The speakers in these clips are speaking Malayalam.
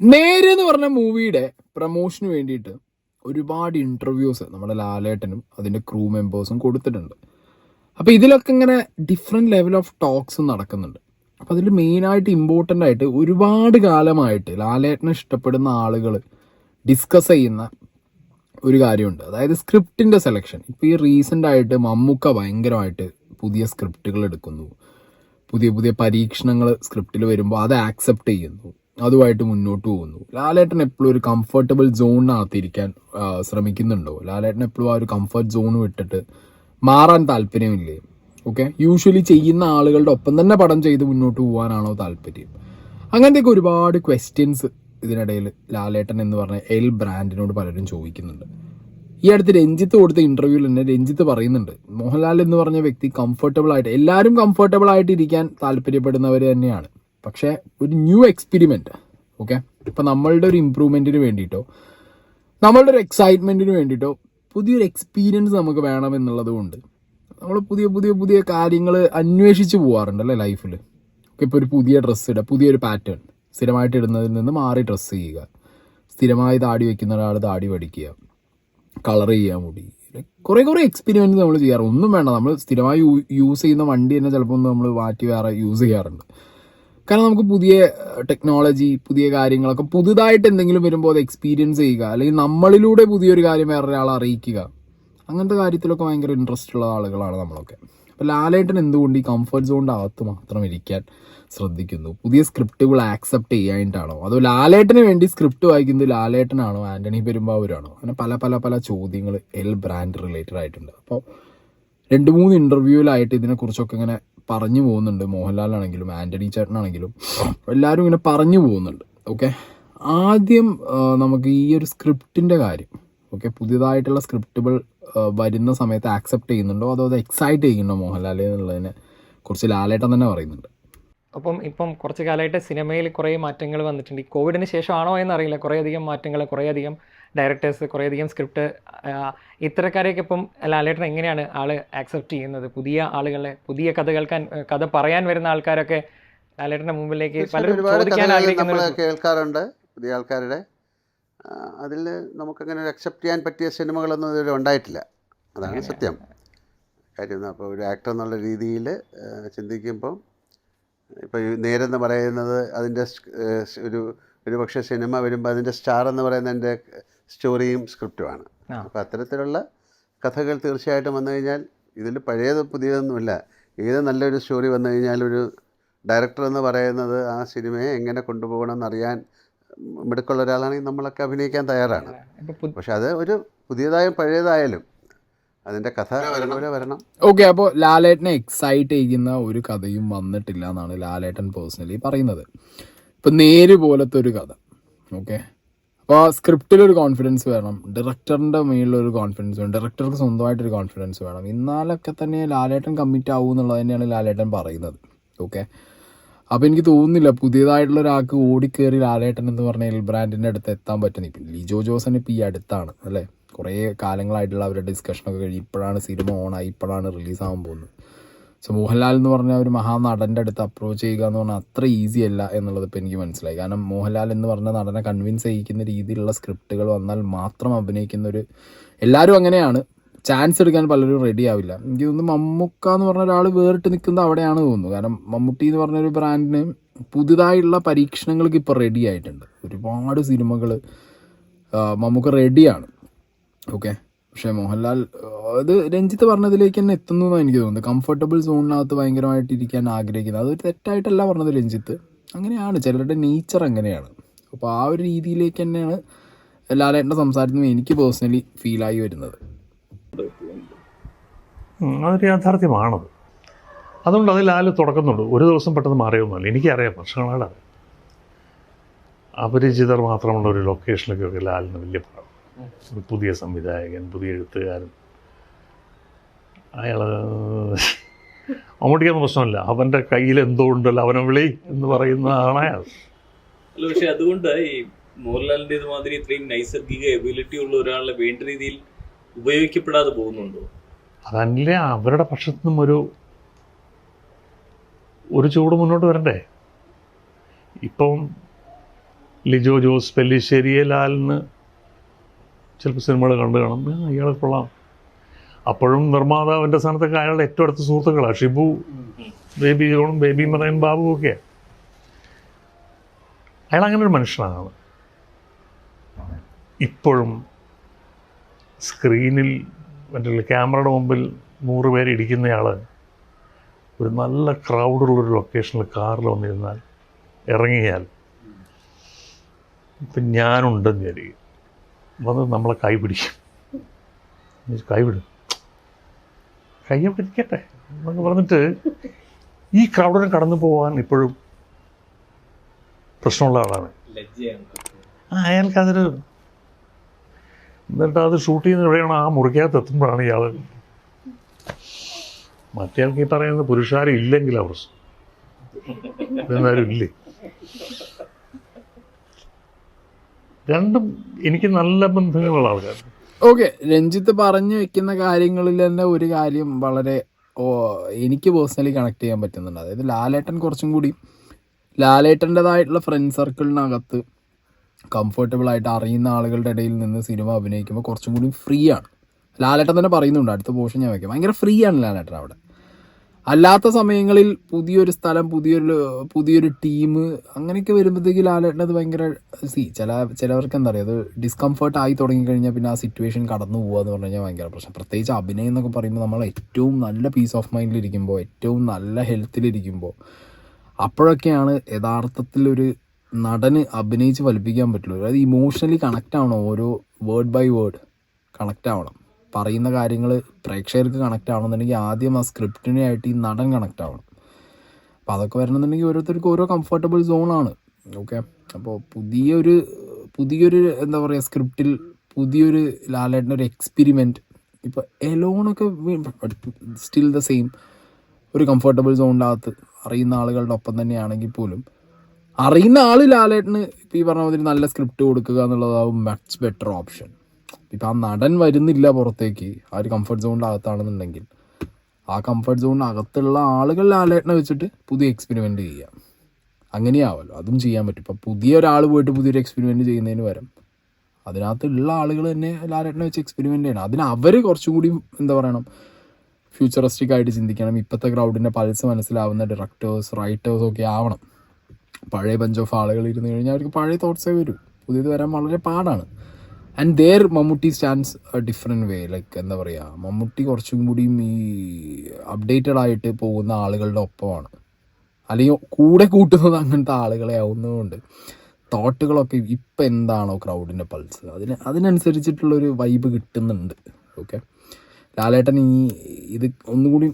നേര് എന്ന് പറഞ്ഞ മൂവിയുടെ പ്രമോഷന് വേണ്ടിയിട്ട് ഒരുപാട് ഇന്റർവ്യൂസ് നമ്മുടെ ലാലേട്ടനും അതിന്റെ ക്രൂ മെമ്പേഴ്സും കൊടുത്തിട്ടുണ്ട്. അപ്പോൾ ഇതിലൊക്കെ ഇങ്ങനെ ഡിഫറെന്റ് ലെവൽ ഓഫ് ടോക്സ് നടക്കുന്നുണ്ട്. അപ്പോൾ അതിൽ മെയിനായിട്ട് ഇമ്പോർട്ടന്റ് ആയിട്ട് ഒരുപാട് കാലമായിട്ട് ലാലേട്ടനെ ഇഷ്ടപ്പെടുന്ന ആളുകൾ ഡിസ്കസ് ചെയ്യുന്ന ഒരു കാര്യമുണ്ട്. അതായത് സ്ക്രിപ്റ്റിന്റെ സെലക്ഷൻ ഇപ്പോൾ ഈ റീസെന്റ് ആയിട്ട് മമ്മൂക്ക ഭയങ്കരമായിട്ട് പുതിയ സ്ക്രിപ്റ്റുകൾ എടുക്കുന്നു. പുതിയ പുതിയ പരീക്ഷണങ്ങൾ സ്ക്രിപ്റ്റിൽ വരുമ്പോൾ അത് ആക്സെപ്റ്റ് ചെയ്യുന്നു. അതുമായിട്ട് മുന്നോട്ട് പോകുന്നു. ലാലേട്ടൻ എപ്പോഴും ഒരു കംഫർട്ടബിൾ സോണിനകത്തിരിക്കാൻ ശ്രമിക്കുന്നുണ്ടോ? ലാലേട്ടൻ എപ്പോഴും ആ ഒരു കംഫർട്ട് സോൺ വിട്ടിട്ട് മാറാൻ താല്പര്യമില്ലേ? ഓക്കെ യൂഷ്വലി ചെയ്യുന്ന ആളുകളുടെ ഒപ്പം തന്നെ പടം ചെയ്ത് മുന്നോട്ട് പോകാനാണോ താല്പര്യം? അങ്ങനത്തെയൊക്കെ ഒരുപാട് ക്വസ്റ്റ്യൻസ് ഇതിനിടയിൽ ലാലേട്ടൻ എന്ന് പറഞ്ഞ എൽ ബ്രാൻഡിനോട് പലരും ചോദിക്കുന്നുണ്ട്. ഈ അടുത്ത് രഞ്ജിത്ത് കൊടുത്ത ഇന്റർവ്യൂവിൽ തന്നെ രഞ്ജിത്ത് പറയുന്നുണ്ട്. മോഹൻലാൽ എന്ന് പറഞ്ഞ വ്യക്തി കംഫർട്ടബിൾ ആയിട്ട് എല്ലാവരും കംഫർട്ടബിൾ ആയിട്ട് ഇരിക്കാൻ താല്പര്യപ്പെടുന്നവർ തന്നെയാണ്. പക്ഷേ ഒരു ന്യൂ എക്സ്പെരിമെന്റ് ഓക്കെ ഇപ്പൊ നമ്മളുടെ ഒരു ഇമ്പ്രൂവ്മെന്റിന് വേണ്ടിയിട്ടോ നമ്മളുടെ ഒരു എക്സൈറ്റ്മെന്റിന് വേണ്ടിയിട്ടോ പുതിയൊരു എക്സ്പീരിയൻസ് നമുക്ക് വേണം എന്നുള്ളത് കൊണ്ട് നമ്മൾ പുതിയ പുതിയ പുതിയ കാര്യങ്ങൾ അന്വേഷിച്ച് പോകാറുണ്ട് അല്ലേ ലൈഫിൽ ഓക്കെ ഇപ്പോൾ ഒരു പുതിയ ഡ്രസ്സ് ഇടുക പുതിയൊരു പാറ്റേൺ സ്ഥിരമായിട്ട് ഇടുന്നതിൽ നിന്ന് മാറി ഡ്രസ്സ് ചെയ്യുക. സ്ഥിരമായി താടി വയ്ക്കുന്ന ഒരാൾ താടി പഠിക്കുക. കളർ ചെയ്യാൻ മുടി. കുറേ കുറേ എക്സ്പീരിയൻസ് നമ്മൾ ചെയ്യാറുണ്ട്. ഒന്നും വേണ്ട. നമ്മൾ സ്ഥിരമായി യൂസ് ചെയ്യുന്ന വണ്ടി തന്നെ ചിലപ്പോൾ ഒന്ന് നമ്മൾ മാറ്റി വേറെ യൂസ് ചെയ്യാറുണ്ട്. കാരണം നമുക്ക് പുതിയ ടെക്നോളജി പുതിയ കാര്യങ്ങളൊക്കെ പുതുതായിട്ട് എന്തെങ്കിലും വരുമ്പോൾ അത് എക്സ്പീരിയൻസ് ചെയ്യുക. അല്ലെങ്കിൽ നമ്മളിലൂടെ പുതിയൊരു കാര്യം വേറൊരാളെ അറിയിക്കുക. അങ്ങനത്തെ കാര്യത്തിലൊക്കെ ഭയങ്കര ഇൻട്രസ്റ്റ് ഉള്ള ആളുകളാണ് നമ്മളൊക്കെ. അപ്പോൾ ലാലേട്ടൻ എന്തുകൊണ്ട് ഈ കംഫർട്ട് സോണിന്റെ അകത്ത് മാത്രം ഇരിക്കാൻ ശ്രദ്ധിക്കുന്നു? പുതിയ സ്ക്രിപ്റ്റുകൾ ആക്സെപ്റ്റ് ചെയ്യാനായിട്ടാണോ? അതോ ലാലേട്ടന് വേണ്ടി സ്ക്രിപ്റ്റ് വായിക്കുന്നത് ലാലേട്ടനാണോ? ആന്റണി പെരുമ്പാവൂരാണോ? അങ്ങനെ പല പല പല ചോദ്യങ്ങൾ എൽ ബ്രാൻഡ് റിലേറ്റഡ് ആയിട്ടുണ്ട്. അപ്പോൾ രണ്ട് മൂന്ന് ഇന്റർവ്യൂവിലായിട്ട് ഇതിനെക്കുറിച്ചൊക്കെ ഇങ്ങനെ പറഞ്ഞു പോകുന്നുണ്ട്. മോഹൻലാലാണെങ്കിലും ആന്റണി ചേട്ടനാണെങ്കിലും. എല്ലാവരും ഇങ്ങനെ പറഞ്ഞു പോകുന്നുണ്ട്. ഓക്കെ? ആദ്യം നമുക്ക് ഈ ഒരു സ്ക്രിപ്റ്റിന്റെ കാര്യം. ഓക്കെ? പുതിയതായിട്ടുള്ള സ്ക്രിപ്റ്റുകൾ വരുന്ന സമയത്ത് ആക്സെപ്റ്റ് ചെയ്യുന്നുണ്ടോ? അതോ അത് എക്സൈറ്റ് ചെയ്യുന്നുണ്ടോ മോഹൻലാൽ എന്നുള്ളതിനെ കുറിച്ച് ലാലേട്ടൻ തന്നെ പറയുന്നുണ്ട്. അപ്പം ഇപ്പം കുറച്ച് കാലമായിട്ട് സിനിമയിൽ കുറേ മാറ്റങ്ങൾ വന്നിട്ടുണ്ട്. ഈ കോവിഡിന് ശേഷമാണോ എന്നറിയില്ല. കുറേയധികം മാറ്റങ്ങൾ കുറേയധികം ഡയറക്ടേഴ്സ് കുറേയധികം സ്ക്രിപ്റ്റ് ഇത്തരക്കാരെയൊക്കെ ഇപ്പം ലാലേട്ടൻ എങ്ങനെയാണ് ആൾ ആക്സെപ്റ്റ് ചെയ്യുന്നത്? പുതിയ ആളുകളെ പുതിയ കഥ കേൾക്കാൻ കഥ പറയാൻ വരുന്ന ആൾക്കാരൊക്കെ ലാലേട്ടന്റെ മുമ്പിലേക്ക് പലരും ചോദിക്കാൻ ആഗ്രഹിക്കുന്ന നമ്മൾ കേൾക്കാറുണ്ട് പുതിയ ആൾക്കാരുടെ. അതിൽ നമുക്കങ്ങനെ ഒരു അക്സെപ്റ്റ് ചെയ്യാൻ പറ്റിയ സിനിമകളൊന്നും ഇതുവരെ ഉണ്ടായിട്ടില്ല. അതാണ് സത്യം. കാര്യം അപ്പോൾ ഒരു ആക്ടർ എന്നുള്ള രീതിയിൽ ചിന്തിക്കുമ്പോൾ ഇപ്പോൾ നേരെന്ന് പറയുന്നത് അതിന്റെ ഒരു ഒരു പക്ഷേ സിനിമ വരുമ്പോൾ അതിന്റെ സ്റ്റാർ എന്ന് പറയുന്നതിന്റെ സ്റ്റോറിയും സ്ക്രിപ്റ്റുമാണ്. അപ്പോൾ അത്തരത്തിലുള്ള കഥകൾ തീർച്ചയായിട്ടും വന്നു കഴിഞ്ഞാൽ ഇതിൽ പഴയത് പുതിയതൊന്നുമില്ല. ഏത് നല്ലൊരു സ്റ്റോറി വന്നു കഴിഞ്ഞാൽ ഒരു ഡയറക്ടർ എന്ന് പറയുന്നത് ആ സിനിമയെ എങ്ങനെ കൊണ്ടുപോകണം എന്നറിയാൻ മിടുക്കുള്ള ഒരാളാണെങ്കിൽ നമ്മളൊക്കെ അഭിനയിക്കാൻ തയ്യാറാണ്. പക്ഷെ അത് ഒരു പുതിയതായും പഴയതായാലും അതിന്റെ കഥ വരണം. ഓക്കെ അപ്പോൾ ലാലേട്ടനെ എക്സൈറ്റ് ചെയ്യുന്ന ഒരു കഥയും വന്നിട്ടില്ല എന്നാണ് ലാലേട്ടൻ പേഴ്സണലി പറയുന്നത്. ഇപ്പം നേര് പോലത്തെ ഒരു കഥ ഓക്കെ? അപ്പോൾ സ്ക്രിപ്റ്റിലൊരു കോൺഫിഡൻസ് വേണം. ഡയറക്ടറിന്റെ മുകളിലൊരു കോൺഫിഡൻസ് വേണം. ഡയറക്ടർക്ക് സ്വന്തമായിട്ടൊരു കോൺഫിഡൻസ് വേണം. എന്നാലൊക്കെ തന്നെ ലാലേട്ടൻ കമ്മിറ്റ് ആവും എന്നുള്ളത് തന്നെയാണ് ലാലേട്ടൻ പറയുന്നത്. ഓക്കെ അപ്പോൾ എനിക്ക് തോന്നുന്നില്ല പുതിയതായിട്ടുള്ള ഒരാൾക്ക് ഓടിക്കേറി ലാലേട്ടൻ എന്ന് പറഞ്ഞ എൽ ബ്രാൻഡിന്റെ അടുത്ത് എത്താൻ പറ്റുന്ന ഇപ്പം ലിജോ ജോസൻ ഇപ്പോൾ ഈ അടുത്താണ് അല്ലേ? കുറേ കാലങ്ങളായിട്ടുള്ള അവരുടെ ഡിസ്കഷനൊക്കെ കഴിഞ്ഞ് ഇപ്പോഴാണ് സിനിമ ഓണായി ഇപ്പോഴാണ് റിലീസാകാൻ പോകുന്നത്. സോ മോഹൻലാൽ എന്ന് പറഞ്ഞ ഒരു മഹാ മഹാനടന്റെ അടുത്ത് അപ്രോച്ച് ചെയ്യുക എന്ന് പറഞ്ഞാൽ അത്ര ഈസി അല്ല എന്നുള്ളത് ഇപ്പോൾ എനിക്ക് മനസ്സിലായി. കാരണം മോഹൻലാൽ എന്ന് പറഞ്ഞ നടനെ കൺവിൻസ് ചെയ്യിക്കുന്ന രീതിയിലുള്ള സ്ക്രിപ്റ്റുകൾ വന്നാൽ മാത്രം അഭിനയിക്കുന്ന ഒരു എല്ലാവരും അങ്ങനെയാണ്. ചാൻസ് എടുക്കാൻ പലരും റെഡി ആവില്ല. എനിക്ക് തോന്നുന്നു മമ്മൂക്ക എന്ന് പറഞ്ഞ ഒരാൾ വേറിട്ട് നിൽക്കുന്നത് അവിടെയാണ് തോന്നുന്നു. കാരണം മമ്മൂട്ടി എന്ന് പറഞ്ഞൊരു ബ്രാൻഡിന് പുതുതായുള്ള പരീക്ഷണങ്ങൾക്ക് ഇപ്പോൾ റെഡി ആയിട്ടുണ്ട്. ഒരുപാട് സിനിമകൾ മമ്മൂക്ക റെഡിയാണ് ഓക്കെ പക്ഷേ മോഹൻലാൽ അത് രഞ്ജിത്ത് പറഞ്ഞതിലേക്ക് തന്നെ എത്തുന്നു എന്നാണ് എനിക്ക് തോന്നുന്നത്. കംഫർട്ടബിൾ സോണിനകത്ത് ഭയങ്കരമായിട്ട് ഇരിക്കാൻ ആഗ്രഹിക്കുന്നത്. അതൊരു തെറ്റായിട്ടല്ല പറഞ്ഞത് രഞ്ജിത്ത്. അങ്ങനെയാണ്. ചിലരുടെ നേച്ചർ അങ്ങനെയാണ്. അപ്പോൾ ആ ഒരു രീതിയിലേക്ക് തന്നെയാണ് ലാലേട്ടന്റെ സംസാരത്തിൽ നിന്ന് എനിക്ക് പേഴ്സണലി ഫീലായി വരുന്നത്. അതൊരു യാഥാർത്ഥ്യമാണത്. അതുകൊണ്ട് അത് ലാൽ തുടക്കുന്നുണ്ട് ഒരു ദിവസം പെട്ടെന്ന് മാറിയൊന്നുമല്ല. എനിക്കറിയാം. വർഷങ്ങളാണ് അപരിചിതർ മാത്രമുള്ള ഒരു ലൊക്കേഷനിലേക്കൊക്കെ ലാലിന് വലിയ പാടാണ് ഒരു പുതിയ സംവിധായകൻ പുതിയ എഴുത്തുകാരൻ. അയാൾ മമ്മൂട്ടിക്കൊന്നും പ്രശ്നമില്ല. അവന്റെ കയ്യിൽ എന്തോ ഉണ്ടല്ലോ അവനെ വിളി എന്ന് പറയുന്നതാണ് അയാൾ. അല്ല പക്ഷെ അതുകൊണ്ട് ഈ മോഹൻലാലിന്റെ ഇതുമാതിരി ഇത്രയും നൈസർഗിക എബിലിറ്റി ഉള്ള ഒരാളെ വേണ്ട രീതിയിൽ ഉപയോഗിക്കപ്പെടാതെ പോകുന്നുണ്ടോ? അതല്ലേ അവരുടെ പക്ഷത്തു നിന്നും ഒരു ഒരു ചൂട് മുന്നോട്ട് വരണ്ടേ? ഇപ്പം ലിജോ ജോസ് പെല്ലിശ്ശേരിയെ ലാലിന് ചിലപ്പോൾ സിനിമകൾ കണ്ടു കാണും. ആ, ഇയാളെ കൊള്ളാം. അപ്പോഴും നിർമ്മാതാവിന്റെ സ്ഥാനത്തൊക്കെ അയാളുടെ ഏറ്റവും അടുത്ത സുഹൃത്തുക്കളാണ് ഷിബു ബേബി ജോണും ബേബി മറയൻ ബാബു ഒക്കെ. അയാൾ അങ്ങനെ ഒരു മനുഷ്യനാണ് ഇപ്പോഴും സ്ക്രീനിൽ മറ്റുള്ള ക്യാമറയുടെ മുമ്പിൽ നൂറ് പേര് ഇരിക്കുന്നയാൾ ഒരു നല്ല ക്രൗഡുള്ളൊരു ലൊക്കേഷനിൽ കാറിൽ വന്നിരുന്നാൽ ഇറങ്ങിയാൽ ഇപ്പം ഞാനുണ്ടെന്ന് വിചാരിക്കും. വന്ന് നമ്മളെ കൈ പിടിക്കും. കൈ വിടും. കയ്യെ പിടിക്കട്ടെ എന്നൊക്കെ പറഞ്ഞിട്ട് ഈ ക്രൗഡിനെ കടന്നു പോകാൻ ഇപ്പോഴും പ്രശ്നമുള്ള ആളാണ്. ആ അയാൾക്കതൊരു എന്നിട്ട് അത് ഷൂട്ട് ചെയ്യുന്ന എവിടെയാണ് ആ മുറിക്കകത്ത് എത്തുമ്പോഴാണ് ഇയാൾ മറ്റേയാൾക്ക് ഈ പറയുന്നത് പുരുഷാരം ഇല്ലെങ്കിൽ അവർ. ഇല്ലേ? രണ്ടും എനിക്ക് നല്ല ബന്ധങ്ങളുള്ള ആൾക്കാർ ഓക്കെ രഞ്ജിത്ത് പറഞ്ഞു വെക്കുന്ന കാര്യങ്ങളിൽ തന്നെ ഒരു കാര്യം വളരെ ഓ, എനിക്ക് പേഴ്സണലി കണക്ട് ചെയ്യാൻ പറ്റുന്നുണ്ട്. അതായത് ലാലേട്ടൻ കുറച്ചും കൂടി ലാലേട്ടന്റെതായിട്ടുള്ള ഫ്രണ്ട് സർക്കിളിനകത്ത് കംഫർട്ടബിൾ ആയിട്ട് അറിയുന്ന ആളുകളുടെ ഇടയിൽ നിന്ന് സിനിമ അഭിനയിക്കുമ്പോൾ കുറച്ചും കൂടി ഫ്രീ ആണ്. ലാലേട്ടൻ തന്നെ പറയുന്നുണ്ട് അടുത്ത പോർഷൻ ഞാൻ വയ്ക്കും ഭയങ്കര ഫ്രീ ആണ് ലാലേട്ടൻ അവിടെ. അല്ലാത്ത സമയങ്ങളിൽ പുതിയൊരു സ്ഥലം പുതിയൊരു പുതിയൊരു ടീം അങ്ങനെയൊക്കെ വരുമ്പോഴത്തേക്ക് ലാലേട്ടനത് ഭയങ്കര സി ചില ചിലവർക്ക് എന്താ പറയുക അത് ഡിസ്കംഫർട്ട് ആയി തുടങ്ങിക്കഴിഞ്ഞാൽ പിന്നെ ആ സിറ്റുവേഷൻ കടന്നു പോകുക എന്ന് പറഞ്ഞു കഴിഞ്ഞാൽ ഭയങ്കര പ്രശ്നം. പ്രത്യേകിച്ച് അഭിനയം എന്നൊക്കെ പറയുമ്പോൾ നമ്മൾ ഏറ്റവും നല്ല പീസ് ഓഫ് മൈൻഡിലിരിക്കുമ്പോൾ ഏറ്റവും നല്ല ഹെൽത്തിലിരിക്കുമ്പോൾ അപ്പോഴൊക്കെയാണ് യഥാർത്ഥത്തിൽ ഒരു നടന് അഭിനയിച്ച് ഫലിപ്പിക്കാൻ പറ്റുള്ളൂ. അതായത് ഇമോഷണലി കണക്റ്റ് ആവണം ഓരോ വേർഡ് ബൈ വേർഡ് കണക്റ്റ് ആവണം. പറയുന്ന കാര്യങ്ങൾ പ്രേക്ഷകർക്ക് കണക്റ്റ് ആവണമെന്നുണ്ടെങ്കിൽ ആദ്യം ആ സ്ക്രിപ്റ്റിനായിട്ട് ഈ നടൻ കണക്റ്റ് ആവണം. അപ്പോൾ അതൊക്കെ വരണമെന്നുണ്ടെങ്കിൽ ഓരോരുത്തർക്കും ഓരോ കംഫർട്ടബിൾ സോണാണ് ഓക്കെ അപ്പോൾ പുതിയൊരു പുതിയൊരു എന്താ പറയുക സ്ക്രിപ്റ്റിൽ പുതിയൊരു ലാലേട്ടന്റെ ഒരു എക്സ്പെരിമെന്റ് ഇപ്പോൾ എലോണൊക്കെ സ്റ്റിൽ ദ സെയിം ഒരു കംഫർട്ടബിൾ സോണിന്റെ അകത്ത് അറിയുന്ന ആളുകളുടെ ഒപ്പം തന്നെയാണെങ്കിൽ പോലും അറിയുന്ന ആൾ ലാലേട്ടന് ഇപ്പോൾ ഈ പറഞ്ഞ മാതിരി നല്ല സ്ക്രിപ്റ്റ് കൊടുക്കുക എന്നുള്ളതാവും മച്ച് ബെറ്റർ ഓപ്ഷൻ ഇപ്പം ആ നടൻ വരുന്നില്ല പുറത്തേക്ക്. ആ ഒരു കംഫർട്ട് സോണിന്റെ അകത്താണെന്നുണ്ടെങ്കിൽ. ആ കംഫർട്ട് സോണിന് അകത്തുള്ള ആളുകൾ ലാലേട്ടനെ വെച്ചിട്ട് പുതിയ എക്സ്പെരിമെന്റ് ചെയ്യാം. അങ്ങനെയാവല്ലോ. അതും ചെയ്യാൻ പറ്റും. ഇപ്പം പുതിയ ഒരാൾ പോയിട്ട് പുതിയൊരു എക്സ്പെരിമെന്റ് ചെയ്യുന്നതിന് പകരം അതിനകത്തുള്ള ആളുകൾ തന്നെ ലാലേട്ടനെ വെച്ച് എക്സ്പെരിമെന്റ് ചെയ്യണം. അതിന് അവർ കുറച്ചും കൂടി എന്താ പറയണം? ഫ്യൂച്ചറിസ്റ്റിക് ആയിട്ട് ചിന്തിക്കണം. ഇപ്പോഴത്തെ ക്രൗഡിന്റെ പൾസ് മനസ്സിലാവുന്ന ഡയറക്ടേഴ്സ് റൈറ്റേഴ്സ് ഒക്കെ ആവണം. പഴയ ബഞ്ച് ഓഫ് ആളുകൾ ഇരുന്ന് കഴിഞ്ഞാൽ അവർക്ക് പഴയ തോട്ട്സേ വരും. പുതിയത് വരാൻ വളരെ പാടാണ്. And there Mammootty stands different way like എന്താ പറയുക മമ്മൂട്ടി കുറച്ചും കൂടിയും ഈ അപ്ഡേറ്റഡ് ആയിട്ട് പോകുന്ന ആളുകളുടെ ഒപ്പമാണ്. അല്ലെങ്കിൽ കൂടെ കൂട്ടുന്നത് അങ്ങനത്തെ ആളുകളെ ആവുന്നതുകൊണ്ട് തോട്ടുകളൊക്കെ ഇപ്പം എന്താണോ ക്രൗഡിന്റെ പൾസ് അതിന് അതിനനുസരിച്ചിട്ടുള്ളൊരു വൈബ് കിട്ടുന്നുണ്ട്. ഓക്കെ ലാലേട്ടൻ ഈ ഇത് ഒന്നുകൂടി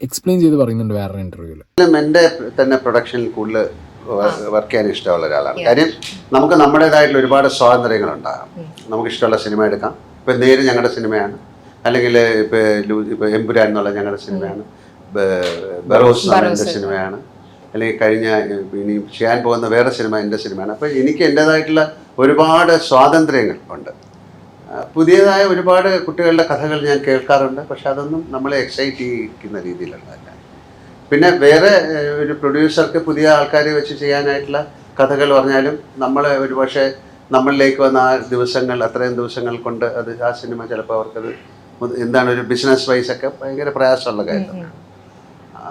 എക്സ്പ്ലെയിൻ ചെയ്ത് പറയുന്നുണ്ട് വേറെ ഇന്റർവ്യൂവിൽ എന്റെ തന്നെ പ്രൊഡക്ഷനിൽ കൂടുതൽ വർക്ക് ചെയ്യാൻ ഇഷ്ടമുള്ള ഒരാളാണ്. കാര്യം നമുക്ക് നമ്മുടേതായിട്ടുള്ള ഒരുപാട് സ്വാതന്ത്ര്യങ്ങൾ സ്വാതന്ത്ര്യങ്ങളുണ്ടാകാം നമുക്ക് ഇഷ്ടമുള്ള സിനിമ എടുക്കാം. ഇപ്പം നേര് ഞങ്ങളുടെ സിനിമയാണ്. അല്ലെങ്കിൽ ഇപ്പോൾ ഇപ്പോൾ എമ്പുരാൻ എന്നുള്ള ഞങ്ങളുടെ സിനിമയാണ്. ബറോസ് എന്റെ സിനിമയാണ്. അല്ലെങ്കിൽ കഴിഞ്ഞ ഇനി ചെയ്യാൻ പോകുന്ന വേറെ സിനിമ എന്റെ സിനിമയാണ്. അപ്പോൾ എനിക്ക് എന്റേതായിട്ടുള്ള ഒരുപാട് സ്വാതന്ത്ര്യങ്ങൾ ഉണ്ട്. പുതിയതായ ഒരുപാട് കുട്ടികളുടെ കഥകൾ ഞാൻ കേൾക്കാറുണ്ട്. പക്ഷെ അതൊന്നും നമ്മളെ എക്സൈറ്റ് ചെയ്യിക്കുന്ന രീതിയിലുള്ളതല്ല. പിന്നെ വേറെ ഒരു പ്രൊഡ്യൂസർക്ക് പുതിയ ആൾക്കാരെ വെച്ച് ചെയ്യാനായിട്ടുള്ള കഥകൾ പറഞ്ഞാലും നമ്മൾ ഒരുപക്ഷെ നമ്മളിലേക്ക് വന്ന ആ ദിവസങ്ങൾ അത്രയും ദിവസങ്ങൾ കൊണ്ട് അത് ആ സിനിമ ചിലപ്പോൾ അവർക്കത് എന്താണ് ഒരു ബിസിനസ് വൈസ് ഒക്കെ ഭയങ്കര പ്രയാസമുള്ള കാര്യം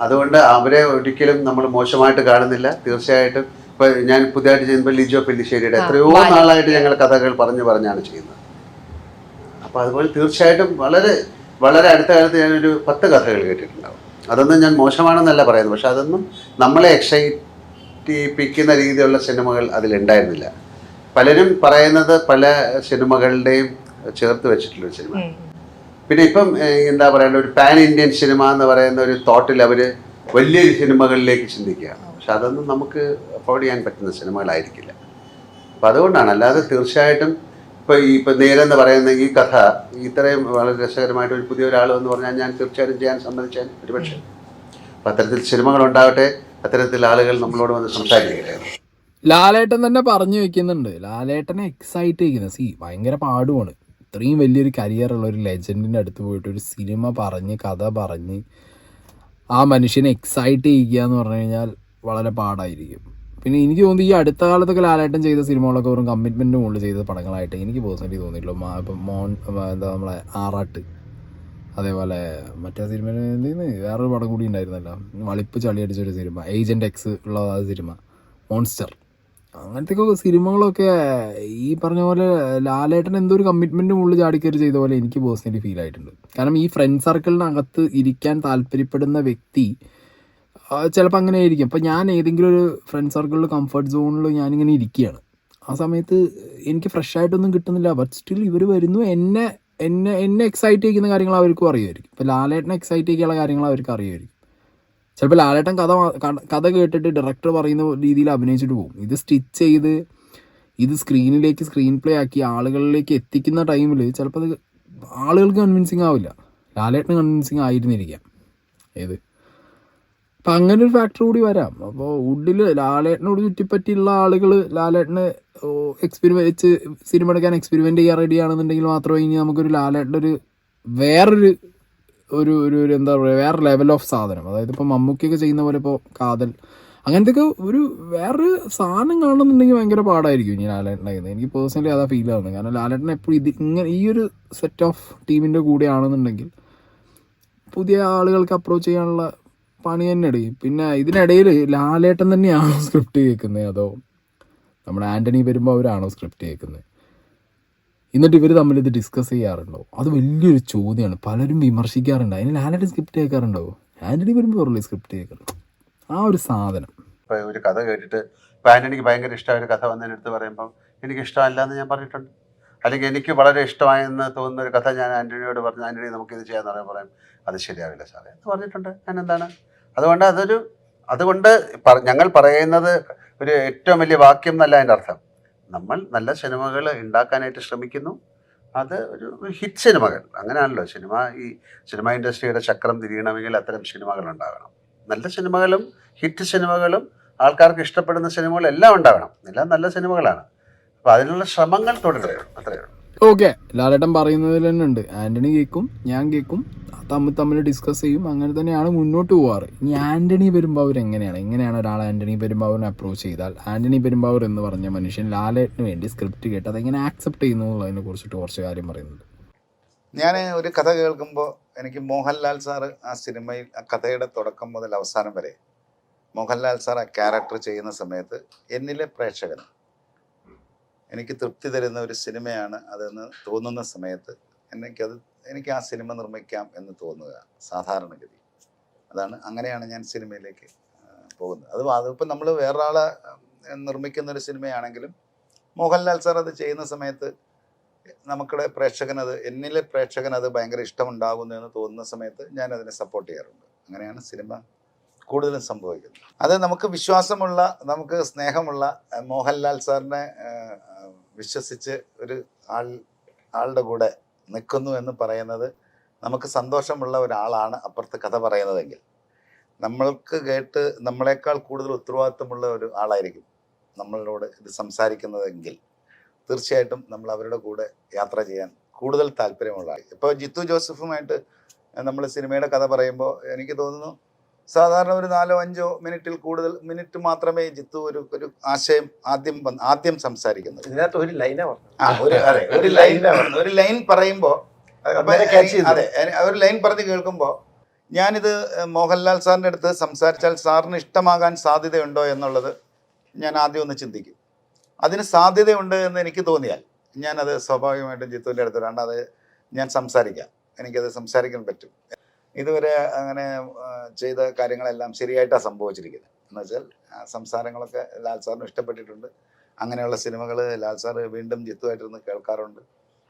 അതുകൊണ്ട് അവരെ ഒരിക്കലും നമ്മൾ മോശമായിട്ട് കാണുന്നില്ല. തീർച്ചയായിട്ടും ഇപ്പൊ ഞാൻ പുതിയതായിട്ട് ചെയ്യുമ്പോൾ ലിജോ പെല്ലിശ്ശേരിയുടെ എത്രയോ നാളായിട്ട് ഞങ്ങൾ കഥകൾ പറഞ്ഞു പറഞ്ഞാണ് ചെയ്യുന്നത്. അപ്പൊ അതുപോലെ തീർച്ചയായിട്ടും വളരെ വളരെ അടുത്ത കാലത്ത് ഞാനൊരു പത്ത് കഥകൾ കേട്ടിട്ടുണ്ടാവും. അതൊന്നും ഞാൻ മോശമാണെന്നല്ല പറയുന്നത്. പക്ഷെ അതൊന്നും നമ്മളെ എക്സൈറ്റിപ്പിക്കുന്ന രീതിയിലുള്ള സിനിമകൾ അതിലുണ്ടായിരുന്നില്ല. പലരും പറയുന്നത് പല സിനിമകളുടെയും ചേർത്ത് വെച്ചിട്ടുള്ള സിനിമ. പിന്നെ ഇപ്പം എന്താ പറയുക ഒരു പാൻ ഇന്ത്യൻ സിനിമ എന്ന് പറയുന്ന ഒരു തോട്ടിൽ അവർ വലിയ സിനിമകളിലേക്ക് ചിന്തിക്കുകയാണ് പക്ഷെ അതൊന്നും നമുക്ക് അഫോർഡ് ചെയ്യാൻ പറ്റുന്ന സിനിമകളായിരിക്കില്ല. അപ്പം അതുകൊണ്ടാണ്. അല്ലാതെ തീർച്ചയായിട്ടും ഇപ്പോൾ ഈ ഇപ്പം നേരെന്ന് പറയുന്ന ഈ കഥ ഇത്രയും വളരെ രസകരമായിട്ട് ഒരു പുതിയ ഒരാൾ എന്ന് പറഞ്ഞാൽ ഞാൻ തീർച്ചയായിട്ടും ചെയ്യാൻ സമ്മതിച്ചാൽ ഒരുപക്ഷെ. അപ്പം അത്തരത്തിൽ സിനിമകൾ ഉണ്ടാവട്ടെ അത്തരത്തിൽ ആളുകൾ നമ്മളോട് വന്ന് സംസാരിക്കട്ടെ. ലാലേട്ടൻ തന്നെ പറഞ്ഞു വെക്കുന്നുണ്ട്. ലാലേട്ടനെ എക്സൈറ്റ് ചെയ്യുന്നത് സി ഭയങ്കര പാടുമാണ് ഇത്രയും വലിയൊരു കരിയറുള്ള ഒരു ലെജൻഡിന്റെ അടുത്ത് പോയിട്ട് ഒരു സിനിമ പറഞ്ഞ് കഥ പറഞ്ഞ് ആ മനുഷ്യനെ എക്സൈറ്റ് ചെയ്യിക്കുക എന്ന് പറഞ്ഞു കഴിഞ്ഞാൽ വളരെ പാടായിരിക്കും. പിന്നെ എനിക്ക് തോന്നുന്നു ഈ അടുത്ത കാലത്തൊക്കെ ലാലേട്ടൻ ചെയ്ത സിനിമകളൊക്കെ വെറും കമ്മിറ്റ്മെന്റ് മുകളിൽ ചെയ്ത പടങ്ങളായിട്ട്. എനിക്ക് പേഴ്സണലി തോന്നിയിട്ടുള്ളൂ ഇപ്പം മോൻ എന്താ നമ്മളെ ആറാട്ട്. അതേപോലെ മറ്റേ സിനിമ വേറൊരു പടം കൂടി ഉണ്ടായിരുന്നല്ലോ. വളിപ്പ് ചളി അടിച്ചൊരു സിനിമ. ഏജന്റ് എക്സ് ഉള്ള ആ സിനിമ. മോൺസ്റ്റർ അങ്ങനത്തെയൊക്കെ സിനിമകളൊക്കെ ഈ പറഞ്ഞ പോലെ ലാലേട്ടൻ എന്തോ ഒരു കമ്മിറ്റ്മെന്റ് മുകളിൽ ചാടിക്കയറി ചെയ്ത പോലെ എനിക്ക് പേഴ്സണലി ഫീൽ ആയിട്ടുണ്ട്. കാരണം ഈ ഫ്രണ്ട് സർക്കിളിനകത്ത് ഇരിക്കാൻ താല്പര്യപ്പെടുന്ന വ്യക്തി ചിലപ്പോൾ അങ്ങനെ ആയിരിക്കും ഇപ്പം ഞാൻ ഏതെങ്കിലും ഒരു ഫ്രണ്ട് സർക്കിളിൽ കംഫർട്ട് സോണിൽ ഞാനിങ്ങനെ ഇരിക്കുകയാണ് ആ സമയത്ത് എനിക്ക് ഫ്രഷ് ആയിട്ടൊന്നും കിട്ടുന്നില്ല. ബട്ട് സ്റ്റിൽ ഇവർ വരുന്നു. എന്നെ എന്നെ എന്നെ എക്സൈറ്റ് ചെയ്യുന്ന കാര്യങ്ങൾ അവർക്കും അറിയുമായിരിക്കും. ഇപ്പോൾ ലാലേട്ടനെ എക്സൈറ്റ് ചെയ്യുന്ന കാര്യങ്ങൾ അവർക്ക് അറിയുമായിരിക്കും. ചിലപ്പോൾ ലാലേട്ടൻ കഥ- കഥ കേട്ടിട്ട് ഡയറക്ടർ പറയുന്ന രീതിയിൽ അഭിനയിച്ചിട്ട് പോകും. ഇത് സ്റ്റിച്ച് ചെയ്ത് ഇത് സ്ക്രീനിലേക്ക് സ്ക്രീൻ പ്ലേ ആക്കി ആളുകളിലേക്ക് എത്തിക്കുന്ന ടൈമിൽ ചിലപ്പോൾ അത് ആളുകൾക്ക് കൺവിൻസിങ് ആവില്ല. ലാലേട്ടന് കൺവിൻസിങ് ആയിരുന്നിരിക്കാം. ഏത്? അപ്പം അങ്ങനെ ഒരു ഫാക്ടർ കൂടി വരാം. അപ്പോൾ വുഡിൽ ലാലേട്ടനോട് ചുറ്റിപ്പറ്റിയുള്ള ആളുകൾ ലാലേട്ടന് എക്സ്പെരിമെന്റ് വെച്ച് സിനിമ എടുക്കാൻ എക്സ്പെരിമെന്റ് ചെയ്യാൻ റെഡി ആണെന്നുണ്ടെങ്കിൽ മാത്രമേ ഇനി നമുക്കൊരു ലാലേട്ടന്റെ ഒരു വേറൊരു ഒരു ഒരു ഒരു എന്താ പറയുക വേറെ ലെവൽ ഓഫ് സാധനം. അതായത് ഇപ്പോൾ മമ്മൂക്കിയൊക്കെ ചെയ്യുന്ന പോലെ ഇപ്പോൾ കാതൽ അങ്ങനത്തെയൊക്കെ ഒരു വേറൊരു സാധനം കാണുന്നുണ്ടെങ്കിൽ ഭയങ്കര പാടായിരിക്കും ഇനി ലാലേട്ടന്റെ എനിക്ക് പേഴ്സണലി അതാ ഫീൽ ആവുന്നത് കാരണം ലാലേട്ടൻ എപ്പോഴും ഇത് ഇങ്ങനെ ഈ ഒരു സെറ്റ് ഓഫ് ടീമിന്റെ കൂടെയാണെന്നുണ്ടെങ്കിൽ പുതിയ ആളുകൾക്ക് അപ്രോച്ച് ചെയ്യാനുള്ള പണി തന്നെ ഇടയും പിന്നെ ഇതിനിടയിൽ ലാലേട്ടൻ തന്നെയാണോ സ്ക്രിപ്റ്റ് കേൾക്കുന്നത് അതോ നമ്മുടെ ആന്റണി വരുമ്പോൾ അവരാണോ സ്ക്രിപ്റ്റ് കേൾക്കുന്നത് എന്നിട്ട് ഇവർ തമ്മിൽ ഇത് ഡിസ്കസ് ചെയ്യാറുണ്ടോ? അത് വലിയൊരു ചോദ്യമാണ് പലരും വിമർശിക്കാറുണ്ട്. അതിന് ലാലേട്ടൻ സ്ക്രിപ്റ്റ് കേൾക്കാറുണ്ടോ? ആന്റണി വരുമ്പോൾ പറഞ്ഞു സ്ക്രിപ്റ്റ് കേൾക്കാറ് ആ ഒരു സാധനം. ഒരു കഥ കേട്ടിട്ട് ഇപ്പോൾ ആന്റണിക്ക് ഭയങ്കര ഇഷ്ടമായ ഒരു കഥ വന്നതിനടുത്ത് പറയുമ്പോൾ എനിക്ക് ഇഷ്ടമല്ല എന്ന് ഞാൻ പറഞ്ഞിട്ടുണ്ട്. അല്ലെങ്കിൽ എനിക്ക് വളരെ ഇഷ്ടമായെന്ന് തോന്നുന്ന ഒരു കഥ ഞാൻ ആന്റണിയോട് പറഞ്ഞു ആന്റണി നമുക്കിത് ചെയ്യാന്ന് പറയാൻ പറയും. അത് ശരിയാവില്ല സാറേ. എന്ന് പറഞ്ഞിട്ടുണ്ട്. ഞാൻ എന്താണ്? അതുകൊണ്ട് അതൊരു അതുകൊണ്ട് ഞങ്ങൾ പറയുന്നത് ഒരു ഏറ്റവും വലിയ വാക്യം എന്നല്ല അതിന്റെ അർത്ഥം. നമ്മൾ നല്ല സിനിമകൾ ഉണ്ടാക്കാനായിട്ട് ശ്രമിക്കുന്നു. അത് ഒരു ഹിറ്റ് സിനിമകൾ. അങ്ങനെയാണല്ലോ സിനിമ ഈ സിനിമ ഇൻഡസ്ട്രിയുടെ ചക്രം തിരിയണമെങ്കിൽ അത്തരം സിനിമകൾ ഉണ്ടാകണം. നല്ല സിനിമകളും ഹിറ്റ് സിനിമകളും ആൾക്കാർക്ക് ഇഷ്ടപ്പെടുന്ന സിനിമകളും എല്ലാം ഉണ്ടാവണം എല്ലാം നല്ല സിനിമകളാണ്. അപ്പോൾ അതിനുള്ള ശ്രമങ്ങൾ തുടരുകയാണ് അത്രയേ ഉള്ളൂ. ഓക്കെ. ലാലേട്ടൻ പറയുന്നതിൽ തന്നെ ഉണ്ട്. ആന്റണി കേൾക്കും ഞാൻ കേൾക്കും തമ്മിൽ തമ്മിൽ ഡിസ്കസ് ചെയ്യും. അങ്ങനെ തന്നെയാണ് മുന്നോട്ട് പോവാറ്. ഇനി ആന്റണി പെരുമ്പാവൂർ എങ്ങനെയാണ്? എങ്ങനെയാണ് ഒരാൾ ആന്റണി പെരുമ്പാവൂരിനെ അപ്രോച്ച് ചെയ്താൽ? ആന്റണി പെരുമ്പാവൂർ എന്ന് പറഞ്ഞ മനുഷ്യൻ ലാലേട്ടന് വേണ്ടി സ്ക്രിപ്റ്റ് കേട്ട് അതെങ്ങനെ ആക്സെപ്റ്റ് ചെയ്യുന്നു എന്നുള്ളതിനെ കുറിച്ചിട്ട് കുറച്ച് കാര്യം പറയുന്നുണ്ട്. ഞാൻ ഒരു കഥ കേൾക്കുമ്പോൾ എനിക്ക് മോഹൻലാൽ സാറ് ആ സിനിമയിൽ ആ കഥയുടെ തുടക്കം മുതൽ അവസാനം വരെ മോഹൻലാൽ സാർ ആ ക്യാരക്ടർ ചെയ്യുന്ന സമയത്ത് എന്നിലെ പ്രേക്ഷകൻ എനിക്ക് തൃപ്തി തരുന്ന ഒരു സിനിമയാണ് അതെന്ന് തോന്നുന്ന സമയത്ത് എനിക്കത് എനിക്ക് ആ സിനിമ നിർമ്മിക്കാം എന്ന് തോന്നുക സാധാരണഗതി. അതാണ് അങ്ങനെയാണ് ഞാൻ സിനിമയിലേക്ക് പോകുന്നത്. അത് അതിപ്പോൾ നമ്മൾ വേറൊരാളെ നിർമ്മിക്കുന്ന ഒരു സിനിമയാണെങ്കിലും മോഹൻലാൽ സാർ അത് ചെയ്യുന്ന സമയത്ത് നമുക്കിടെ പ്രേക്ഷകനത് എന്നിലെ പ്രേക്ഷകനത് ഭയങ്കര ഇഷ്ടമുണ്ടാകുന്നു എന്ന് തോന്നുന്ന സമയത്ത് ഞാൻ അതിനെ സപ്പോർട്ട് ചെയ്യാറുണ്ട്. അങ്ങനെയാണ് സിനിമ കൂടുതലും സംഭവിക്കുന്നത്. അത് നമുക്ക് വിശ്വാസമുള്ള നമുക്ക് സ്നേഹമുള്ള മോഹൻലാൽ സാറിനെ വിശ്വസിച്ച് ഒരു ആൾ ആളുടെ കൂടെ നിൽക്കുന്നു എന്ന് പറയുന്നത് നമുക്ക് സന്തോഷമുള്ള ഒരാളാണ് അപ്പുറത്ത് കഥ പറയുന്നതെങ്കിൽ. നമ്മൾക്ക് കേട്ട് നമ്മളെക്കാൾ കൂടുതൽ ഉത്തരവാദിത്വമുള്ള ഒരു ആളായിരിക്കും നമ്മളോട് ഇത് സംസാരിക്കുന്നതെങ്കിൽ. തീർച്ചയായിട്ടും നമ്മൾ അവരുടെ കൂടെ യാത്ര ചെയ്യാൻ കൂടുതൽ താല്പര്യമുള്ള ഇപ്പോൾ ജിത്തു ജോസഫുമായിട്ട് നമ്മൾ സിനിമയുടെ കഥ പറയുമ്പോൾ എനിക്ക് തോന്നുന്നു സാധാരണ ഒരു നാലോ അഞ്ചോ മിനിറ്റിൽ കൂടുതൽ മിനിറ്റ് മാത്രമേ ജിത്തു ഒരു ഒരു ആശയം ആദ്യം ആദ്യം സംസാരിക്കുന്നത്. ഇതിനകത്ത് ഒരു ലൈനാ പറഞ്ഞു ഒരു ഒരു ലൈൻ ഒരു ലൈൻ പറയുമ്പോൾ അതെ ഒരു ലൈൻ പറഞ്ഞ് കേൾക്കുമ്പോൾ ഞാനിത് മോഹൻലാൽ സാറിന്റെ അടുത്ത് സംസാരിച്ചാൽ സാറിന് ഇഷ്ടമാകാൻ സാധ്യതയുണ്ടോ എന്നുള്ളത് ഞാൻ ആദ്യം ഒന്ന് ചിന്തിക്കും. അതിന് സാധ്യതയുണ്ട് എന്ന് എനിക്ക് തോന്നിയാൽ ഞാനത് സ്വാഭാവികമായിട്ടും ജിത്തുവിന്റെ അടുത്ത് വേണ്ട അത് ഞാൻ സംസാരിക്കാം. എനിക്കത് സംസാരിക്കാൻ പറ്റും. ഇതുവരെ അങ്ങനെ ചെയ്ത കാര്യങ്ങളെല്ലാം ശരിയായിട്ടാണ് സംഭവിച്ചിരിക്കുന്നത്. എന്ന് വെച്ചാൽ സംസാരങ്ങളൊക്കെ ലാൽ സാറിന് ഇഷ്ടപ്പെട്ടിട്ടുണ്ട്. അങ്ങനെയുള്ള സിനിമകൾ ലാൽ സാറ് വീണ്ടും ജിത്തുമായിട്ടിരുന്ന് കേൾക്കാറുണ്ട്.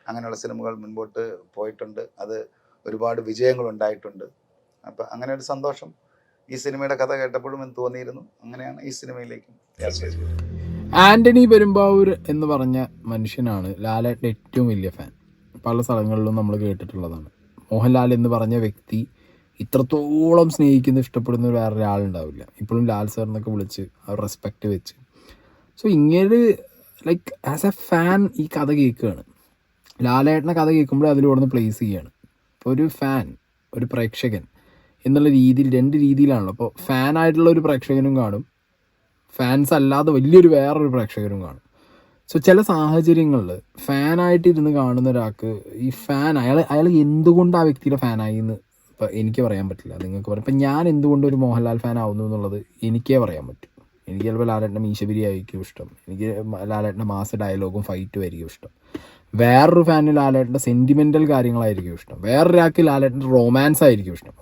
അങ്ങനെയുള്ള സിനിമകൾ മുൻപോട്ട് പോയിട്ടുണ്ട്. അത് ഒരുപാട് വിജയങ്ങൾ ഉണ്ടായിട്ടുണ്ട് അപ്പം അങ്ങനെ ഒരു സന്തോഷം ഈ സിനിമയുടെ കഥ കേട്ടപ്പോഴും എന്ന് തോന്നിയിരുന്നു. അങ്ങനെയാണ് ഈ സിനിമയിലേക്കും. ആന്റണി പെരുമ്പാവൂർ എന്ന് പറഞ്ഞ മനുഷ്യനാണ് ലാലേട്ടന്റെ ഏറ്റവും വലിയ ഫാൻ പല സ്ഥലങ്ങളിലും നമ്മൾ കേട്ടിട്ടുള്ളതാണ്. മോഹൻലാൽ എന്ന് പറഞ്ഞ വ്യക്തി ഇത്രത്തോളം സ്നേഹിക്കുന്ന ഇഷ്ടപ്പെടുന്ന വേറൊരാളുണ്ടാവില്ല. ഇപ്പോഴും ലാൽ സാർ എന്നൊക്കെ വിളിച്ച് ആ റെസ്പെക്റ്റ് വെച്ച്. സോ ഇങ്ങനെ ലൈക്ക് ആസ് എ ഫാൻ ഈ കഥ കേൾക്കുകയാണ്. ലാലേട്ടനെ കഥ കേൾക്കുമ്പോൾ അതിലൂടെ പ്ലേസ് ചെയ്യുകയാണ്. ഇപ്പോൾ ഒരു ഫാൻ ഒരു പ്രേക്ഷകൻ എന്നുള്ള രീതിയിൽ രണ്ട് രീതിയിലാണല്ലോ. അപ്പോൾ ഫാനായിട്ടുള്ള ഒരു പ്രേക്ഷകനും കാണും. ഫാൻസ് അല്ലാതെ വലിയൊരു വേറൊരു പ്രേക്ഷകരും കാണും. സോ ചില സാഹചര്യങ്ങളിൽ ഫാനായിട്ട് ഇരുന്ന് കാണുന്ന ഒരാൾക്ക് ഈ ഫാൻ അയാൾ അയാൾ എന്തുകൊണ്ട് ആ വ്യക്തിയുടെ ഫാനായി എന്ന് ഇപ്പം എനിക്ക് പറയാൻ പറ്റില്ല. നിങ്ങൾക്ക് പറയാം. ഇപ്പം ഞാൻ എന്തുകൊണ്ട് ഒരു മോഹൻലാൽ ഫാൻ ആവുന്നു എന്നുള്ളത് എനിക്കേ പറയാൻ പറ്റും. എനിക്ക് ചിലപ്പോൾ ലാലേട്ടന്റെ മീശബിരി ആയിരിക്കും ഇഷ്ടം. എനിക്ക് ലാലേട്ടന്റെ മാസ ഡയലോഗും ഫൈറ്റും ആയിരിക്കും ഇഷ്ടം. വേറൊരു ഫാനിന് ലാലേട്ടന്റെ സെന്റിമെന്റൽ കാര്യങ്ങളായിരിക്കും ഇഷ്ടം. വേറൊരാൾക്ക് ലാലേട്ടന്റെ റൊമാൻസ് ആയിരിക്കും ഇഷ്ടം.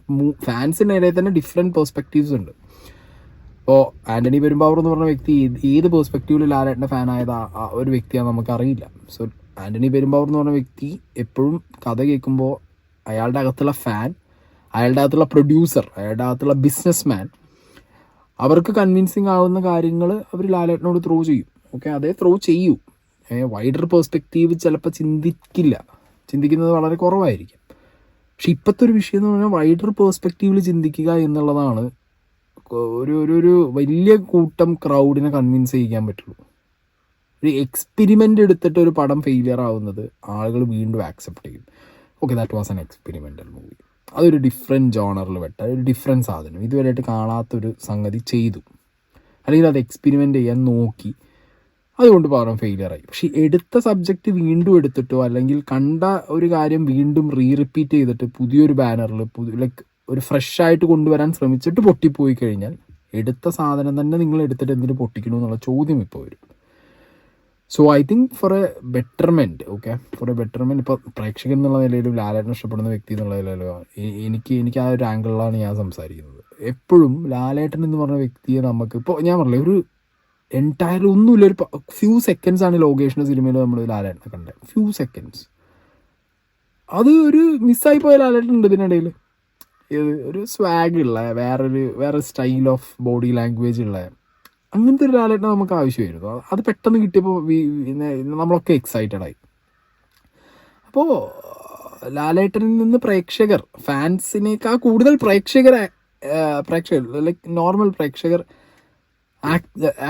ഫാൻസിന്റെ ഇടയിൽ തന്നെ ഡിഫറെന്റ് പെർസ്പെക്റ്റീവ്സ് ഉണ്ട്. ഇപ്പോൾ ആന്റണി പെരുമ്പാവൂർ എന്ന് പറഞ്ഞ വ്യക്തി ഏത് പെർസ്പെക്റ്റീവിൽ ലാലേട്ടന്റെ ആ ഒരു വ്യക്തിയാണെന്ന് നമുക്കറിയില്ല സോ ആന്റണി പെരുമ്പാവൂർ എന്ന് പറഞ്ഞ വ്യക്തി എപ്പോഴും കഥ കേൾക്കുമ്പോൾ അയാളുടെ അകത്തുള്ള ഫാൻ അയാളുടെ അകത്തുള്ള പ്രൊഡ്യൂസർ അയാളുടെ അകത്തുള്ള ബിസിനസ് മാൻ അവർക്ക് കൺവിൻസിങ് ആവുന്ന കാര്യങ്ങൾ അവർ ലാലേട്ടനോട് ത്രോ ചെയ്യും. ഓക്കെ അതേ ത്രോ ചെയ്യൂ. വൈഡർ പേഴ്സ്പെക്റ്റീവ് ചിലപ്പോൾ ചിന്തിക്കില്ല. ചിന്തിക്കുന്നത് വളരെ കുറവായിരിക്കും. പക്ഷെ ഇപ്പോഴത്തെ ഒരു വിഷയം എന്ന് പറഞ്ഞാൽ വൈഡർ പേഴ്സ്പെക്റ്റീവിൽ ചിന്തിക്കുക എന്നുള്ളതാണ് ഒരു ഒരു ഒരു വലിയ കൂട്ടം ക്രൗഡിനെ കൺവിൻസ് ചെയ്യാൻ പറ്റുള്ളൂ. ഒരു എക്സ്പെരിമെന്റ് എടുത്തിട്ട് ഒരു പടം ഫെയിലിയർ ആവുന്നത് ആളുകൾ വീണ്ടും ആക്സെപ്റ്റ് ചെയ്യും. Okay that was an experimental movie അതൊരു ഡിഫറെന്റ് ജോണറിൽ വെട്ട ഒരു ഡിഫറെന്റ് സാധനം. ഇതുവരെയായിട്ട് കാണാത്തൊരു സംഗതി ചെയ്തു. അല്ലെങ്കിൽ അത് എക്സ്പെരിമെന്റ് ചെയ്യാൻ നോക്കി. അതുകൊണ്ട് പടം ഫെയിലിയറായി പക്ഷേ എടുത്ത സബ്ജക്റ്റ് വീണ്ടും എടുത്തിട്ടോ അല്ലെങ്കിൽ കണ്ട ഒരു കാര്യം വീണ്ടും റീ റിപ്പീറ്റ് ചെയ്തിട്ട് പുതിയൊരു ബാനറിൽ പുതിയ ലൈക്ക് ഒരു ഫ്രഷ് ആയിട്ട് കൊണ്ടുവരാൻ ശ്രമിച്ചിട്ട് പൊട്ടിപ്പോയി കഴിഞ്ഞാൽ എടുത്ത സാധനം തന്നെ നിങ്ങൾ എടുത്തിട്ട് എന്തിനു പൊട്ടിക്കണു എന്നുള്ള ചോദ്യം ഇപ്പോൾ വരും. So I think for a betterment okay for a betterment ഇപ്പോൾ പ്രേക്ഷകൻ എന്നുള്ള നിലയിലും ലാലേട്ടൻ ഇഷ്ടപ്പെടുന്ന വ്യക്തി എന്നുള്ള നിലയിലോ എനിക്ക് എനിക്ക് ആ ഒരു ആംഗിളിലാണ് ഞാൻ സംസാരിക്കുന്നത്. എപ്പോഴും ലാലേട്ടൻ എന്ന് പറഞ്ഞ വ്യക്തിയെ നമുക്ക് ഇപ്പോൾ ഞാൻ പറഞ്ഞില്ലേ ഒരു എന്റയർ ഒന്നുമില്ല ഒരു ഫ്യൂ സെക്കൻഡ്സ് ആണ് ലോകേഷിന്റെ സിനിമയിൽ നമ്മൾ ലാലേട്ടനെ കണ്ടത്. ഫ്യൂ സെക്കൻഡ്സ് അത് ഒരു മിസ്സായി പോയ ലാലേട്ടൻ ഉണ്ട് ഇതിനിടയിൽ ഇത് ഒരു സ്വാഗ് ഉള്ള വേറൊരു വേറെ സ്റ്റൈൽ ഓഫ് ബോഡി ലാംഗ്വേജ് ഉള്ള അങ്ങനത്തെ ഒരു ലാലേട്ടനെ നമുക്ക് ആവശ്യമായിരുന്നു. അത് പെട്ടെന്ന് കിട്ടിയപ്പോൾ നമ്മളൊക്കെ എക്സൈറ്റഡ് ആയി. അപ്പോൾ ലാലേട്ടനിൽ നിന്ന് പ്രേക്ഷകർ ഫാൻസിനേക്കാൾ കൂടുതൽ പ്രേക്ഷകർ പ്രേക്ഷകർ ലൈക്ക് നോർമൽ പ്രേക്ഷകർ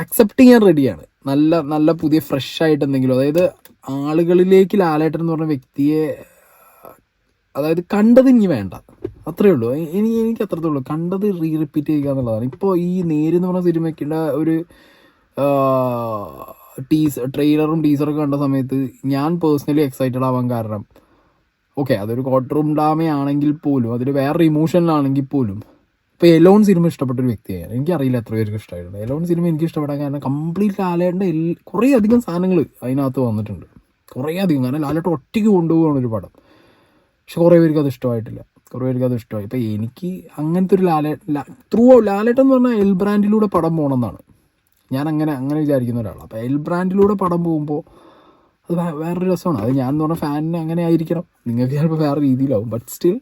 ആക്സെപ്റ്റ് ചെയ്യാൻ റെഡിയാണ് നല്ല നല്ല പുതിയ ഫ്രഷ് ആയിട്ട് എന്തെങ്കിലും അതായത് ആളുകളിലേക്ക് ലാലേട്ടൻ എന്ന് പറഞ്ഞ വ്യക്തിയെ അതായത് കണ്ടത് ഇനി വേണ്ട. അത്രേ ഉള്ളൂ. എനിക്ക് എനിക്ക് അത്രത്തേ ഉള്ളൂ. കണ്ടത് റീ റിപ്പീറ്റ് ചെയ്യുക എന്നുള്ളതാണ്. ഇപ്പോൾ ഈ നേര് എന്ന് പറഞ്ഞ സിനിമയ്ക്കുള്ള ഒരു ടീസ് ട്രെയിലറും ടീസറും കണ്ട സമയത്ത് ഞാൻ പേഴ്സണലി എക്സൈറ്റഡ് ആവാൻ കാരണം ഓക്കെ അതൊരു ക്വാർട്ടർ റൂം ഡാമയാണെങ്കിൽ പോലും അതിൽ വേറൊരു ഇമോഷനിലാണെങ്കിൽ പോലും ഇപ്പോൾ എലോൺ സിനിമ ഇഷ്ടപ്പെട്ട ഒരു വ്യക്തിയാണ് എനിക്കറിയില്ല എത്ര പേർക്ക് ഇഷ്ടമായിട്ടുണ്ട് എലോൺ സിനിമ എനിക്ക് ഇഷ്ടപ്പെടാൻ കാരണം കംപ്ലീറ്റ് ലാലേട്ടന്റെ എൽ കുറേ അധികം സാധനങ്ങൾ അതിനകത്ത് വന്നിട്ടുണ്ട്. കുറേ അധികം കാരണം ലാലേട്ടൻ ഒറ്റയ്ക്ക് കൊണ്ടുപോകുകയാണ് ഒരു പടം. പക്ഷെ കുറേ പേർക്ക് അത് ഇഷ്ടമായിട്ടില്ല. കുറേ പേർക്ക് അത് ഇഷ്ടമായി. ഇപ്പം എനിക്ക് അങ്ങനത്തെ ഒരു ലാലേ ത്രൂ ലാലേട്ടൻ എന്ന് പറഞ്ഞാൽ എൽ ബ്രാൻഡിലൂടെ പടം പോകണമെന്നാണ് ഞാൻ അങ്ങനെ അങ്ങനെ വിചാരിക്കുന്ന ഒരാളാണ് അപ്പോൾ എൽ ബ്രാൻഡിലൂടെ പടം പോകുമ്പോൾ അത് വേറൊരു രസമാണ്. അത് ഞാൻ എന്ന് പറഞ്ഞാൽ ഫാനിന് അങ്ങനെ ആയിരിക്കണം. നിങ്ങൾക്ക് ചിലപ്പോൾ വേറെ രീതിയിലാവും. ബട്ട് സ്റ്റിൽ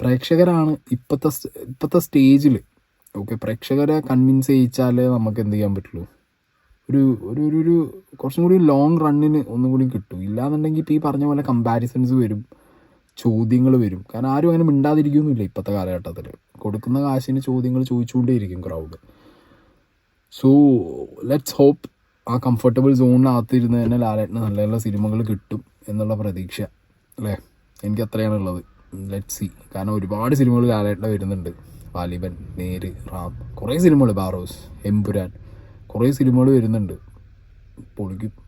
പ്രേക്ഷകരാണ് ഇപ്പോഴത്തെ ഇപ്പോഴത്തെ സ്റ്റേജിൽ ഓക്കെ പ്രേക്ഷകരെ കൺവിൻസ് ചെയ്യിച്ചാലേ നമുക്ക് എന്ത് ചെയ്യാൻ പറ്റുള്ളൂ. ഒരു ഒരു ഒരു കുറച്ചും കൂടി ലോങ് റണ്ണിന് ഒന്നും കൂടി കിട്ടും. ഇല്ലാന്നുണ്ടെങ്കിൽ ഇപ്പോൾ ഈ പറഞ്ഞ പോലെ കമ്പാരിസൺസ് വരും. ചോദ്യങ്ങൾ വരും. കാരണം ആരും അങ്ങനെ മിണ്ടാതിരിക്കുന്നില്ല ഇപ്പോഴത്തെ കാലഘട്ടത്തിൽ കൊടുക്കുന്ന കാശിന് ചോദ്യങ്ങൾ ചോദിച്ചുകൊണ്ടേയിരിക്കും ക്രൗഡ് സോ ലെറ്റ്സ് ഹോപ്പ് ആ കംഫർട്ടബിൾ സോണിനകത്തിരുന്ന് തന്നെ ലാലേട്ടന് നല്ല നല്ല സിനിമകൾ കിട്ടും എന്നുള്ള പ്രതീക്ഷ അല്ലേ? എനിക്ക് അത്രയാണ് ഉള്ളത്. ലെറ്റ് സി കാരണം ഒരുപാട് സിനിമകൾ ലാലേട്ടൻ വരുന്നുണ്ട്. വാലിബൻ നേര് റാം കുറേ സിനിമകൾ ബാറോസ് എംപുരാൻ കുറേ സിനിമകൾ വരുന്നുണ്ട്. പൊളിക്കും.